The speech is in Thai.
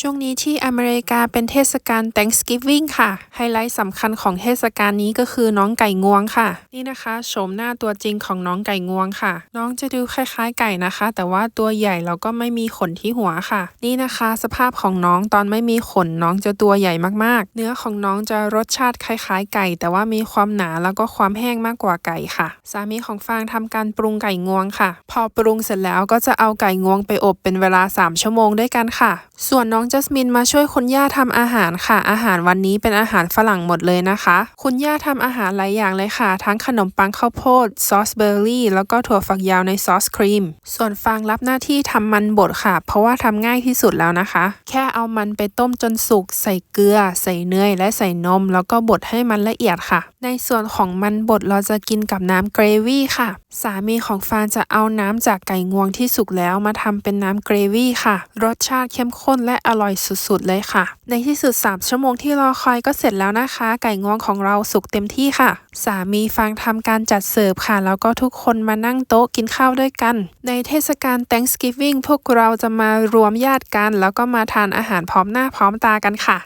ช่วงนี้ที่อเมริกาเป็นเทศกาล Thanksgiving ค่ะ ไฮไลท์สำคัญของเทศกาลนี้ก็คือน้องไก่งวงค่ะ นี่นะคะโฉมหน้าตัวจริงของน้องไก่งวงค่ะ น้องจะดูคล้ายๆไก่นะคะ แต่ว่าตัวใหญ่แล้วก็ไม่มีขนที่หัวค่ะ นี่นะคะ สภาพของน้องตอนไม่มีขนน้องจะตัวใหญ่มากๆ เนื้อของน้องจะรสชาติคล้ายๆ ไก่ แต่ว่ามีความหนาแล้วก็ความแห้งมากกว่าไก่ค่ะ สามีของฟางทำการปรุงไก่งวงค่ะ พอปรุงเสร็จแล้วก็จะเอาไก่งวงไปอบเป็นเวลา 3 ชั่วโมงด้วยกันค่ะ ส่วนน้องจัสมินมาช่วยคุณย่าทำอาหารค่ะ อาหารวันนี้เป็นอาหารฝรั่งหมดเลยนะคะ คุณย่าทำอาหารหลายอย่างเลยค่ะ ทั้งขนมปังข้าวโพดซอสเบอร์รี่ แล้วก็ถั่วฝักยาวในซอสครีม ส่วนฟางรับหน้าที่ทำมันบดค่ะ เพราะว่าทำง่ายที่สุดแล้วนะคะ แค่เอามันไปต้มจนสุก ใส่เกลือ ใส่เนย และใส่นม แล้วก็บดให้มันละเอียดค่ะ ในส่วนของมันบดเราจะกินกับน้ำเกรวี่ค่ะ สามีของฟางจะเอาน้ำจากไก่งวงที่สุกแล้วมาทำเป็นน้ำเกรวี่ค่ะ รสชาติเข้มข้นและอร่อยสุดๆเลยค่ะ ในที่สุด 3 ชั่วโมงที่รอคอยก็เสร็จแล้วนะคะ ไก่งวงของเราสุกเต็มที่ค่ะ สามีฟังทำการจัดเสิร์ฟค่ะ แล้วก็ทุกคนมานั่งโต๊ะกินข้าวด้วยกัน ในเทศกาล Thanksgiving พวกเราจะมารวมญาติกัน แล้วก็มาทานอาหารพร้อมหน้าพร้อมตากันค่ะ